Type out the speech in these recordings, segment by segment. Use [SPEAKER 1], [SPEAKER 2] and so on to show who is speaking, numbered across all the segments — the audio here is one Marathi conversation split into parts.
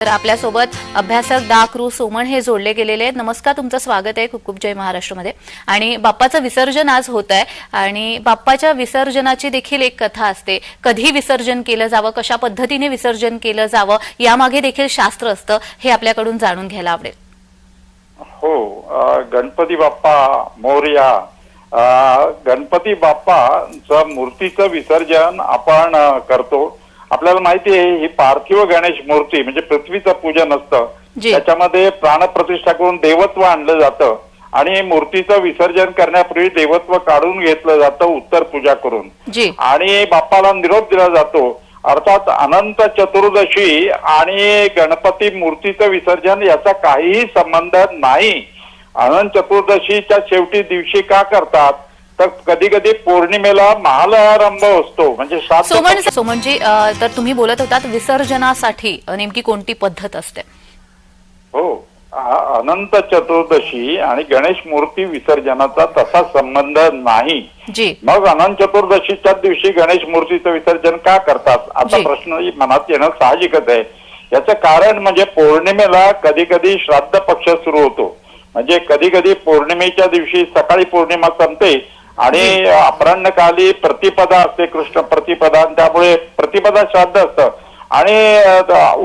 [SPEAKER 1] तर आपल्यासोबत अभ्यासक दा क्रू सोमण हे जोडले गेलेले आहेत. नमस्कार तुमचं स्वागत आहे कुकुप जय महाराष्ट्रमध्ये. आणि बाप्पाचं विसर्जन आज होत आहे. आणि बाप्पाच्या विसर्जनाची देखील एक कथा असते. कधी विसर्जन केलं जावं कशा पद्धतीने विसर्जन केलं जावं यामागे देखील शास्त्र असतं. हे आपल्याकडून जाणून घ्यायला आवडेल.
[SPEAKER 2] हो गणपती बाप्पा मोर्या गणपती बाप्पाचं मूर्तीचं विसर्जन आपण करतो. आपल्याला माहिती आहे ही पार्थिव गणेश मूर्ती म्हणजे पृथ्वीचं पूजन असतं. त्याच्यामध्ये प्राणप्रतिष्ठा करून देवत्व आणलं जातं. आणि मूर्तीचं विसर्जन करण्यापूर्वी देवत्व काढून घेतलं जातं उत्तर पूजा करून. आणि बाप्पाला निरोप दिला जातो. अर्थात अनंत चतुर्दशी आणि गणपती मूर्तीचं विसर्जन याचा काहीही संबंध नाही. अनंत चतुर्दशीच्या शेवटी दिवशी का करतात? तर कधी कधी पौर्णिमेला महालयारंभ असतो. म्हणजे
[SPEAKER 1] सोमण सोमणजी तर तुम्ही बोलत होतात विसर्जनासाठी नेमकी कोणती पद्धत असते?
[SPEAKER 2] हो. अनंत चतुर्दशी आणि गणेश मूर्ती विसर्जनाचा तसा संबंध नाही.
[SPEAKER 1] जी.
[SPEAKER 2] मग अनंत चतुर्दशीच्या दिवशी गणेश मूर्तीचं विसर्जन का करतात? असा. प्रश्न मनात येणं साहजिकच आहे. याचं कारण म्हणजे पौर्णिमेला कधी कधी श्राद्ध पक्ष सुरू होतो. म्हणजे कधी कधी पौर्णिमेच्या दिवशी सकाळी पौर्णिमा संपते आणि अपराह्नकाली प्रतिपदा असते कृष्ण प्रतिपदा आणि त्यामुळे प्रतिपदा श्राद्ध असतं. आणि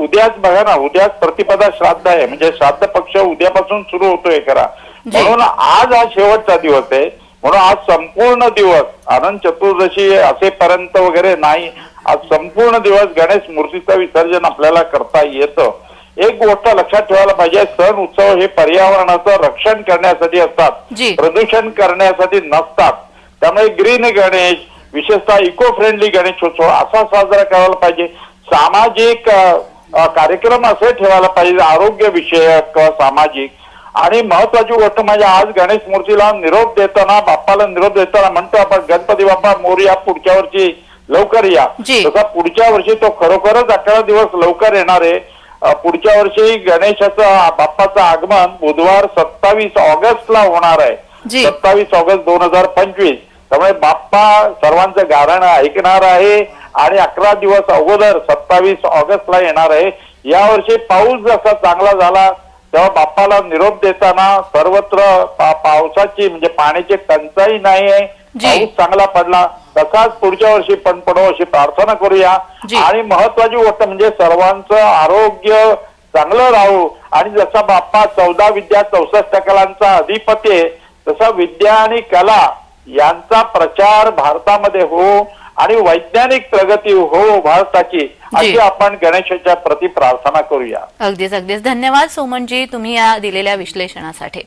[SPEAKER 2] उद्याच बघा ना उद्याच प्रतिपदा श्राद्ध आहे. म्हणजे श्राद्ध पक्ष उद्यापासून सुरू होतोय खरा. म्हणून आज हा शेवटचा दिवस आहे. म्हणून आज संपूर्ण दिवस अनंत चतुर्दशी असेपर्यंत वगैरे नाही. आज संपूर्ण दिवस गणेश मूर्तीचं विसर्जन आपल्याला करता येतं. एक गोष्ट लक्षात ठेवायला पाहिजे सण उत्सव हे पर्यावरणाचं रक्षण करण्यासाठी असतात. प्रदूषण करण्यासाठी नसतात. त्यामुळे ग्रीन गणेश विशेषतः इको फ्रेंडली गणेशोत्सव असा साजरा करायला पाहिजे. सामाजिक कार्यक्रम असे ठेवायला पाहिजे आरोग्य विषयक सामाजिक. आणि महत्वाची गोष्ट म्हणजे आज गणेश मूर्तीला निरोप देताना बाप्पाला निरोप देताना म्हणतो आपण गणपती बाप्पा मोरया पुढच्या वर्षी लवकर या. तसा पुढच्या वर्षी तो खरोखरच अकरा दिवस लवकर येणार आहे. पुढच्या वर्षी गणेशाचं बाप्पाचं आगमन बुधवार सत्तावीस ऑगस्टला होणार आहे. सत्तावीस ऑगस्ट दोन हजार पंचवीस. त्यामुळे बाप्पा सर्वांचं गारणं ऐकणार आहे आणि अकरा दिवस अगोदर सत्तावीस ऑगस्टला येणार आहे. यावर्षी पाऊस जसा चांगला झाला तेव्हा बाप्पाला निरोप देताना सर्वत्र पा- पावसाची म्हणजे पाण्याची टंचाई नाही आहे. पाऊस चांगला पडला. तसाच पुढच्या वर्षी पण पडो अशी प्रार्थना करूया. आणि महत्वाची गोष्ट म्हणजे सर्वांचं आरोग्य चांगलं राहू. आणि जसा बाप्पा चौदा विद्या चौसष्ट कलांचा अधिपती आहे तसा विद्या आणि कला यांचा प्रचार भारतामध्ये हो आणि वैज्ञानिक प्रगती हो भारताची अशी आपण गणेशाच्या प्रती प्रार्थना करूया.
[SPEAKER 1] अगदीच अगदीच. धन्यवाद सोमणजी तुम्ही या दिलेल्या विश्लेषणासाठी.